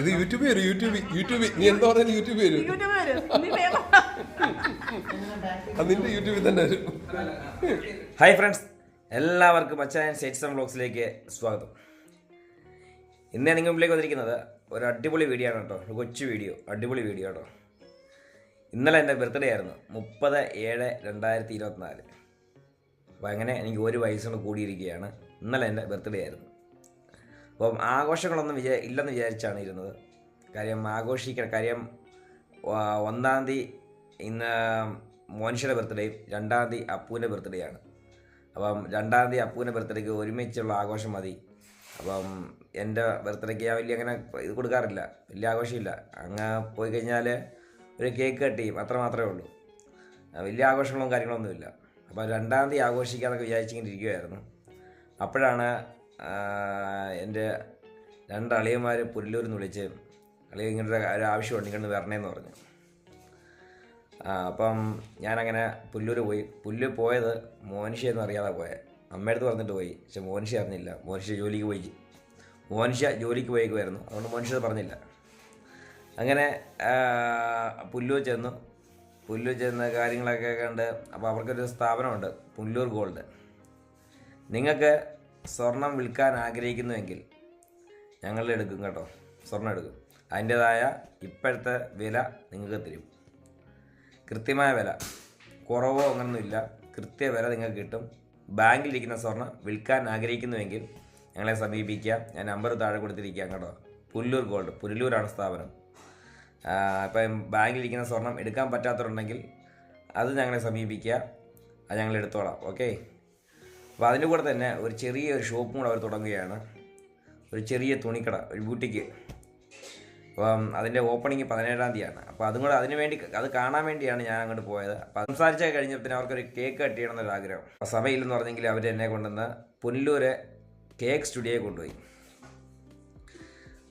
ഇത് യൂട്യൂബ് വരും YouTube YouTube നീ എന്താ പറഞ്ഞാലും യൂട്യൂബ് വരും? അതിന്റെ യൂട്യൂബിൽ തന്നെ വരും. ഹായ് ഫ്രണ്ട്സ് എല്ലാവർക്കും അച്ചായൻ സേറ്റ്സം വ്ളോഗ്സിലേക്ക് സ്വാഗതം. ഇന്ന് ഞാൻ നിങ്ങളുടെ മുമ്പിലേക്ക് വന്നിരിക്കുന്നത് ഒരു അടിപൊളി വീഡിയോ ആണ് കേട്ടോ. ഒരു കൊച്ചു വീഡിയോ അടിപൊളി വീഡിയോ കേട്ടോ. ഇന്നലെ എന്റെ ബർത്ത്ഡേ ആയിരുന്നു. മുപ്പത് ഏഴ് രണ്ടായിരത്തി ഇരുപത്തിനാല്. അപ്പോൾ അങ്ങനെ എനിക്ക് ഒരു വയസ്സുകൊണ്ട് കൂടിയിരിക്കുകയാണ്. ഇന്നലെ എന്റെ ബർത്ത്ഡേ ആയിരുന്നു. അപ്പം ആഘോഷങ്ങളൊന്നും വിചാ ഇല്ലെന്ന് വിചാരിച്ചാണ് ഇരുന്നത്. കാര്യം ആഘോഷിക്കണം കാര്യം ഒന്നാം തീയതി ഇന്ന് മോനിഷയുടെ ബർത്ത്ഡേയും രണ്ടാം തീയതി അപ്പൂവിന്റെ ബർത്ത്ഡേ ആണ്. അപ്പം രണ്ടാം തീയതി അപ്പൂവിന്റെ ബർത്ത്ഡേക്ക് ഒരുമിച്ചുള്ള ആഘോഷം മതി. അപ്പം എന്റെ ബർത്ത്ഡേക്ക് ഞാൻ വലിയ അങ്ങനെ ഇത് കൊടുക്കാറില്ല വലിയ ആഘോഷമില്ല. അങ്ങ് പോയി കഴിഞ്ഞാൽ ഒരു കേക്ക് കട്ട് ചെയ്യും അത്ര മാത്രമേ ഉള്ളൂ. വലിയ ആഘോഷങ്ങളും കാര്യങ്ങളൊന്നുമില്ല. അപ്പോൾ രണ്ടാം തീയതി ആഘോഷിക്കാന്നൊക്കെ വിചാരിച്ചിങ്ങനെ ഇരിക്കുമായിരുന്നു അപ്പോഴാണ് എന്റെ രണ്ട് അളിയന്മാർ പുല്ലൂരിൽ നിന്ന് വിളിച്ച് അളിയ ഇങ്ങനെ ഒരു ആവശ്യം ആവശ്യമുണ്ട് ഇങ്ങോട്ട് വരണേന്ന് പറഞ്ഞു. അപ്പം ഞാനങ്ങനെ പുല്ലൂർ പോയി. പുല്ല് പോയത് മോനിഷ എന്ന് അറിയാതെ പോയത് അമ്മയടുത്ത് പറഞ്ഞിട്ട് പോയി. പക്ഷെ മോനിഷ അറിഞ്ഞില്ല. മോനിഷ ജോലിക്ക് പോയി. മോനിഷ ജോലിക്ക് പോയേക്കുമായിരുന്നു അതുകൊണ്ട് മോനിഷ പറഞ്ഞില്ല. അങ്ങനെ പുല്ലൂർ ചെന്നു. പുല്ലൂർ ചെന്ന് കാര്യങ്ങളൊക്കെ കണ്ട് അപ്പോൾ അവർക്കൊരു സ്ഥാപനമുണ്ട് പുല്ലൂർ ഗോൾഡ്. നിങ്ങൾക്ക് സ്വർണം വിൽക്കാൻ ആഗ്രഹിക്കുന്നുവെങ്കിൽ ഞങ്ങൾ എടുക്കും കേട്ടോ. സ്വർണം എടുക്കും. അതിന്റേതായ ഇപ്പോഴത്തെ വില നിങ്ങൾക്ക് തരും. കൃത്യമായ വില. കുറവോ അങ്ങനൊന്നുമില്ല കൃത്യ വില നിങ്ങൾക്ക് കിട്ടും. ബാങ്കിലിരിക്കുന്ന സ്വർണം വിൽക്കാൻ ആഗ്രഹിക്കുന്നുവെങ്കിൽ ഞങ്ങളെ സമീപിക്കുക. ഞാൻ നമ്പർ താഴെ കൊടുത്തിരിക്കാം കേട്ടോ. പുല്ലൂർ ഗോൾഡ്. പുല്ലൂരാണ് സ്ഥാപനം. ഇപ്പം ബാങ്കിലിരിക്കുന്ന സ്വർണം എടുക്കാൻ പറ്റാത്തവരുണ്ടെങ്കിൽ അത് ഞങ്ങളെ സമീപിക്കുക. അത് ഞങ്ങൾ എടുത്തോളാം. ഓക്കെ? അപ്പോൾ അതിന്റെ കൂടെ തന്നെ ഒരു ചെറിയ ഒരു ഷോപ്പും കൂടെ അവർ തുടങ്ങുകയാണ്. ഒരു ചെറിയ തുണിക്കട ഒരു ബൂട്ടിക്ക്. അപ്പം അതിന്റെ ഓപ്പണിങ് പതിനേഴാം തീയതിയാണ്. അപ്പോൾ അതും കൂടെ അതിന് വേണ്ടി അത് കാണാൻ വേണ്ടിയാണ് ഞാൻ അങ്ങോട്ട് പോയത്. അപ്പോൾ സംസാരിച്ച കഴിഞ്ഞപ്പോൾ അവർക്കൊരു കേക്ക് കട്ട് ചെയ്യണം എന്നൊരു ആഗ്രഹം. അപ്പോൾ സമയമില്ലെന്ന് പറഞ്ഞെങ്കിൽ അവർ എന്നെ കൊണ്ടുവന്ന് പുനലൂര് കേക്ക് സ്റ്റുഡിയോയിൽ കൊണ്ടുപോയി.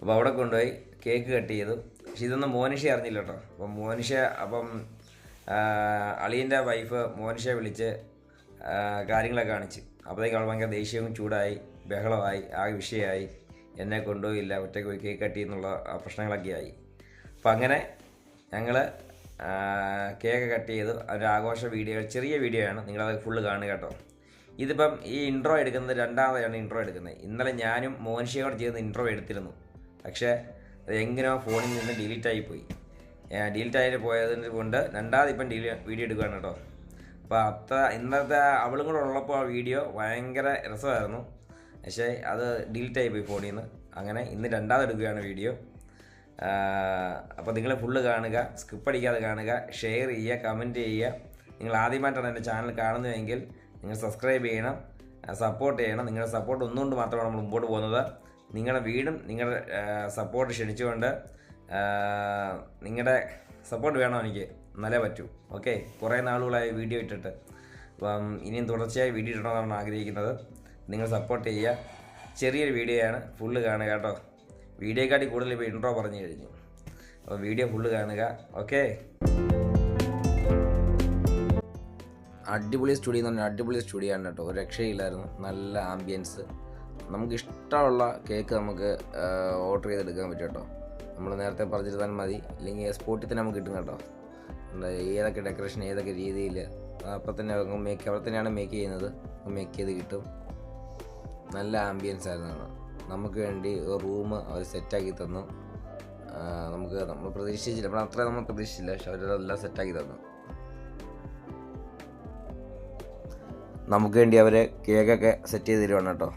അപ്പോൾ അവിടെ കൊണ്ടുപോയി കേക്ക് കട്ട് ചെയ്തു. പക്ഷെ ഇതൊന്നും മോനിഷ അറിഞ്ഞില്ല കേട്ടോ. അപ്പം മോനിഷ അപ്പം അളിയന്റെ വൈഫ് മോനിഷയെ വിളിച്ച് കാര്യങ്ങളൊക്കെ കാണിച്ച്. അപ്പോഴത്തേക്ക് അവൾ ഭയങ്കര ദേഷ്യവും ചൂടായി ബഹളമായി ആ വിഷയമായി. എന്നെ കൊണ്ടുപോയില്ല ഒറ്റയ്ക്ക് പോയി കേക്ക് കട്ടി എന്നുള്ള പ്രശ്നങ്ങളൊക്കെ ആയി. അപ്പം അങ്ങനെ ഞങ്ങൾ കേക്ക് കട്ട് ചെയ്ത് ഒരു ആഘോഷ വീഡിയോ ചെറിയ വീഡിയോ ആണ്. നിങ്ങളത് ഫുള്ള് കാണുക കേട്ടോ. ഇതിപ്പം ഈ ഇൻട്രോ എടുക്കുന്നത് രണ്ടാമതാണ് ഇൻട്രോ എടുക്കുന്നത്. ഇന്നലെ ഞാനും മോനിഷയോട് ചെയ്യുന്ന ഇൻട്രോ എടുത്തിരുന്നു. പക്ഷേ അത് എങ്ങനെയോ ഫോണിൽ നിന്ന് ഡിലീറ്റ് പോയി. ഡിലീറ്റ് ആയിട്ട് പോയതിന് കൊണ്ട് രണ്ടാമത് ഇപ്പം വീഡിയോ എടുക്കുകയാണ് കേട്ടോ. അപ്പോൾ അത്ര ഇന്നത്തെ അവളും കൂടെ ഉള്ളപ്പോൾ ആ വീഡിയോ ഭയങ്കര രസമായിരുന്നു. പക്ഷേ അത് ഡിലീറ്റ് ആയിപ്പോയി ഫോണിൽ നിന്ന് അങ്ങനെ ഇന്ന് രണ്ടാമതെടുക്കുകയാണ് വീഡിയോ. അപ്പോൾ നിങ്ങൾ ഫുള്ള് കാണുക സ്കിപ്പ് അടിക്കാതെ കാണുക ഷെയർ ചെയ്യുക കമന്റ് ചെയ്യുക. നിങ്ങൾ ആദ്യമായിട്ടാണ് എന്റെ ചാനൽ കാണുന്നതെങ്കിൽ നിങ്ങൾ സബ്സ്ക്രൈബ് ചെയ്യണം സപ്പോർട്ട് ചെയ്യണം. നിങ്ങളുടെ സപ്പോർട്ട് ഒന്നുകൊണ്ട് മാത്രമാണ് നമ്മൾ മുമ്പോട്ട് പോകുന്നത്. നിങ്ങളുടെ വീടും നിങ്ങളുടെ സപ്പോർട്ട് ക്ഷണിച്ചുകൊണ്ട് നിങ്ങളുടെ സപ്പോർട്ട് വേണം എനിക്ക്? എന്നാലേ പറ്റൂ. ഓക്കെ കുറേ നാളുകളായി വീഡിയോ ഇട്ടിട്ട്. അപ്പം ഇനിയും തുടർച്ചയായി വീഡിയോ ഇടണമെന്നാണ് ആഗ്രഹിക്കുന്നത്. നിങ്ങൾ സപ്പോർട്ട് ചെയ്യുക. ചെറിയൊരു വീഡിയോയാണ് ഫുള്ള് കാണുക കേട്ടോ. വീഡിയോക്കാട്ടി കൂടുതൽ ഇപ്പോൾ ഇൻട്രോ പറഞ്ഞു കഴിഞ്ഞു. അപ്പോൾ വീഡിയോ ഫുള്ള് കാണുക. ഓക്കെ. അടിപൊളി സ്റ്റുഡിയോ എന്ന് പറഞ്ഞാൽ അടിപൊളി സ്റ്റുഡിയോ ആണ് കേട്ടോ. ഒരു രക്ഷയില്ലായിരുന്നു. നല്ല ആംബിയൻസ് നമുക്ക് ഇഷ്ടമുള്ള കേക്ക് നമുക്ക് ഓർഡർ ചെയ്തെടുക്കാൻ പറ്റും കേട്ടോ. നമ്മൾ നേരത്തെ പറഞ്ഞിരുന്നാൽ മതി. ഇല്ലെങ്കിൽ സ്പോട്ടിൽ തന്നെ നമുക്ക് കിട്ടും കേട്ടോ. ഏതൊക്കെ ഡെക്കറേഷൻ ഏതൊക്കെ രീതിയിൽ അപ്പം തന്നെ മേക്ക് അവിടെ തന്നെയാണ് മേക്ക് ചെയ്യുന്നത്. മേക്ക് ചെയ്ത് കിട്ടും. നല്ല ആംബിയൻസ് ആയിരുന്നു. നമുക്ക് വേണ്ടി റൂം അവർ സെറ്റാക്കി തന്നു. നമുക്ക് നമ്മൾ പ്രതീക്ഷിച്ചില്ല. നമ്മൾ അത്ര നമ്മൾ പ്രതീക്ഷിച്ചില്ല. പക്ഷെ അവരെല്ലാം സെറ്റാക്കി തന്നു. നമുക്ക് വേണ്ടി അവരെ കേക്കൊക്കെ സെറ്റ് ചെയ്ത് തരുവാണ് കേട്ടോ.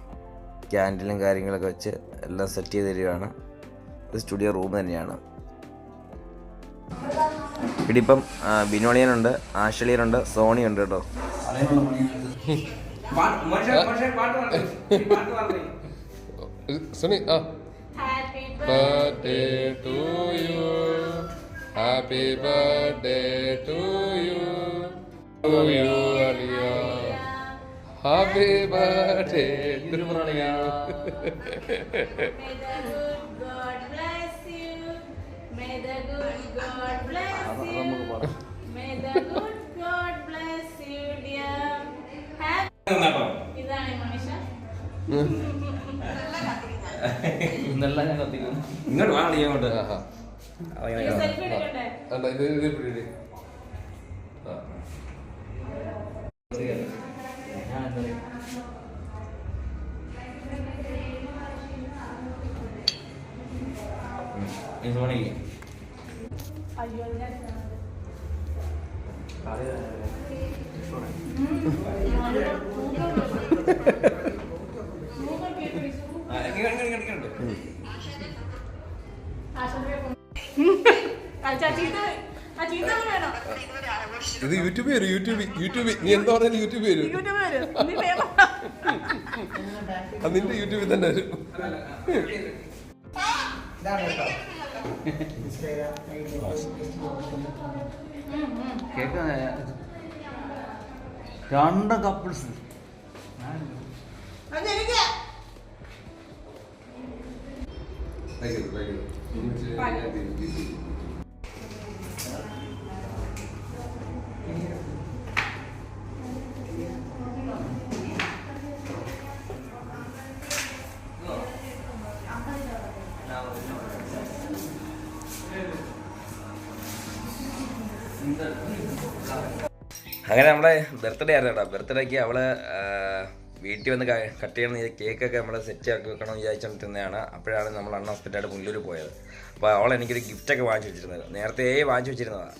ക്യാൻഡിലും കാര്യങ്ങളൊക്കെ വെച്ച് എല്ലാം സെറ്റ് ചെയ്ത് തരുവാണ്. സ്റ്റുഡിയോ റൂം തന്നെയാണ്. ഇവിടെ ഇപ്പം ബിനോളിയനുണ്ട് ആഷളിയനുണ്ട് സോണി ഉണ്ട് കേട്ടോ. സുനി ആ. Happy birthday to you happy birthday to you to you Aliya happy birthday ഇങ്ങോട്ട് വാ നീ അങ്ങോട്ട്. ആഹാ. ഇത് യൂട്യൂബ് വരും യൂട്യൂബ് യൂട്യൂബ് നീ എന്താ പറഞ്ഞാലും യൂട്യൂബ് വരും. അത് നിന്റെ യൂട്യൂബിൽ തന്നെ വരും. രണ്ട് couples Thank you, thank you. അങ്ങനെ നമ്മുടെ ബർത്ത്ഡേ ആയിരുന്നു കേട്ടോ. ബർത്ത്ഡേക്ക് അവൾ വീട്ടിൽ വന്ന് കട്ട് ചെയ്യണം കേക്കൊക്കെ നമ്മൾ സെറ്റ് ആക്കി വെക്കണം വിചാരിച്ചുകൊണ്ടിരുന്നതാണ് അപ്പോഴാണ് നമ്മൾ അൺഹോസ്പിറ്റലായിട്ട് പുല്ലൂർ പോയത്. അപ്പോൾ അവൾ എനിക്കൊരു ഗിഫ്റ്റൊക്കെ വാങ്ങിച്ചു വെച്ചിരുന്നത്. നേരത്തെ വാങ്ങിച്ചു വെച്ചിരുന്നതാണ്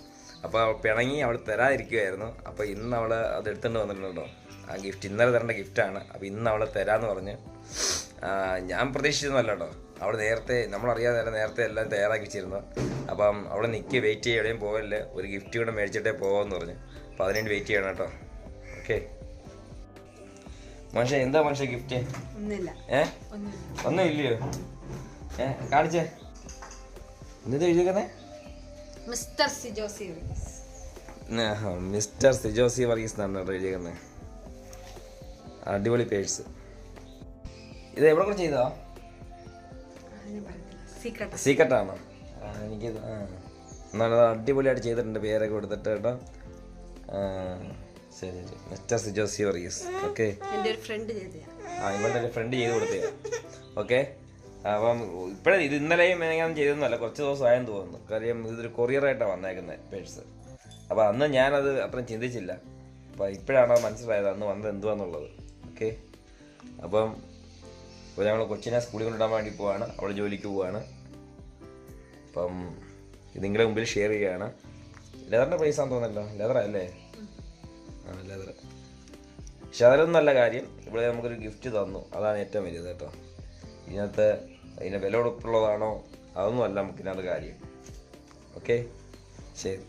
അപ്പോൾ പിണങ്ങി അവൾ തരാതിരിക്കുമായിരുന്നു അപ്പോൾ ഇന്ന് അവൾ അത് എടുത്തുകൊണ്ട് വന്നിട്ടുണ്ടോ ആ ഗിഫ്റ്റ് ഇന്നലെ തരേണ്ട ഗിഫ്റ്റാണ് അപ്പോൾ ഇന്ന് അവൾ തരാമെന്ന് പറഞ്ഞ് ഞാൻ പ്രതീക്ഷിച്ചതൊന്നുമല്ല കേട്ടോ. അവൾ നേരത്തെ നമ്മളറിയാതെ തന്നെ നേരത്തെ എല്ലാം തയ്യാറാക്കി വെച്ചിരുന്നു അപ്പം അവിടെ നിൽക്കി വെയിറ്റ് ചെയ്യുക എവിടെയും പോകല്ലേ ഒരു ഗിഫ്റ്റ് കൂടെ മേടിച്ചിട്ടേ പോകാമെന്ന് പറഞ്ഞു. അപ്പോൾ അതിനുവേണ്ടി വെയിറ്റ് ചെയ്യണം കേട്ടോ. ഓക്കെ മനുഷ്യ എന്താ മനുഷ്യ ഗിഫ്റ്റ് ഏ? ഒന്നും ഇല്ലയോ ഏ കാണിച്ചേ. എന്നിട്ട് എഴുതിക്കുന്നേ മിസ്റ്റർ സിജോസി മിസ്റ്റർ സിജോസി വർഗീസ് എന്നാണ് കേട്ടോ അടിപൊളി പേഴ്സ്. ഇത് എവിടെ കൂടെ ചെയ്തോ സീക്രട്ട് ആണോ. എനിക്ക് അത് അടിപൊളിയായിട്ട് ചെയ്തിട്ടുണ്ട്. പേരൊക്കെ കൊടുത്തിട്ട് കേട്ടോ. ശരി ശരി. Mister Sijosi Varghese okay. എന്റെ ഒരു ഫ്രണ്ട് ആ ഇവളുടെ ഒരു ഫ്രണ്ട് ചെയ്ത് കൊടുത്തേ ഓക്കെ. അപ്പം ഇപ്പോഴേ ഇത് ഇന്നലെയും ഞാൻ ചെയ്തൊന്നുമല്ല കുറച്ച് ദിവസമായെന്ന് തോന്നുന്നു. കാര്യം ഇതൊരു കൊറിയറായിട്ടാണ് വന്നേക്കുന്നത് പേഴ്സ്. അപ്പോൾ അന്ന് ഞാനത് അത്രയും ചിന്തിച്ചില്ല. അപ്പോൾ ഇപ്പോഴാണ് മനസ്സിലായത്? അന്ന് വന്നത് എന്തുവാന്നുള്ളത്. ഓക്കെ. അപ്പം ഇപ്പോൾ ഞങ്ങൾ കൊച്ചിനെ സ്കൂളിൽ കൊണ്ടിടാൻ വേണ്ടി പോവാണ്. അവൾ ജോലിക്ക് പോവാണ്. അപ്പം ഇത് നിങ്ങളുടെ മുമ്പിൽ ഷെയർ ചെയ്യുകയാണ്. ലെതറിന്റെ പ്രൈസ് ആണെന്ന് തോന്നുന്നല്ലോ. ലെതറാ അല്ലേ? ആ ലെതർ പക്ഷെ അതിലൊന്നും നല്ല കാര്യം. ഇവിടെ നമുക്കൊരു ഗിഫ്റ്റ് തന്നു. അതാണ് ഏറ്റവും വലിയത് കേട്ടോ. ഇതിനകത്ത് അതിന്റെ വില കൊടുപ്പുള്ളതാണോ? അതൊന്നും അല്ല നമുക്ക് ഇതിനകത്ത് കാര്യം. ഓക്കെ ശരി.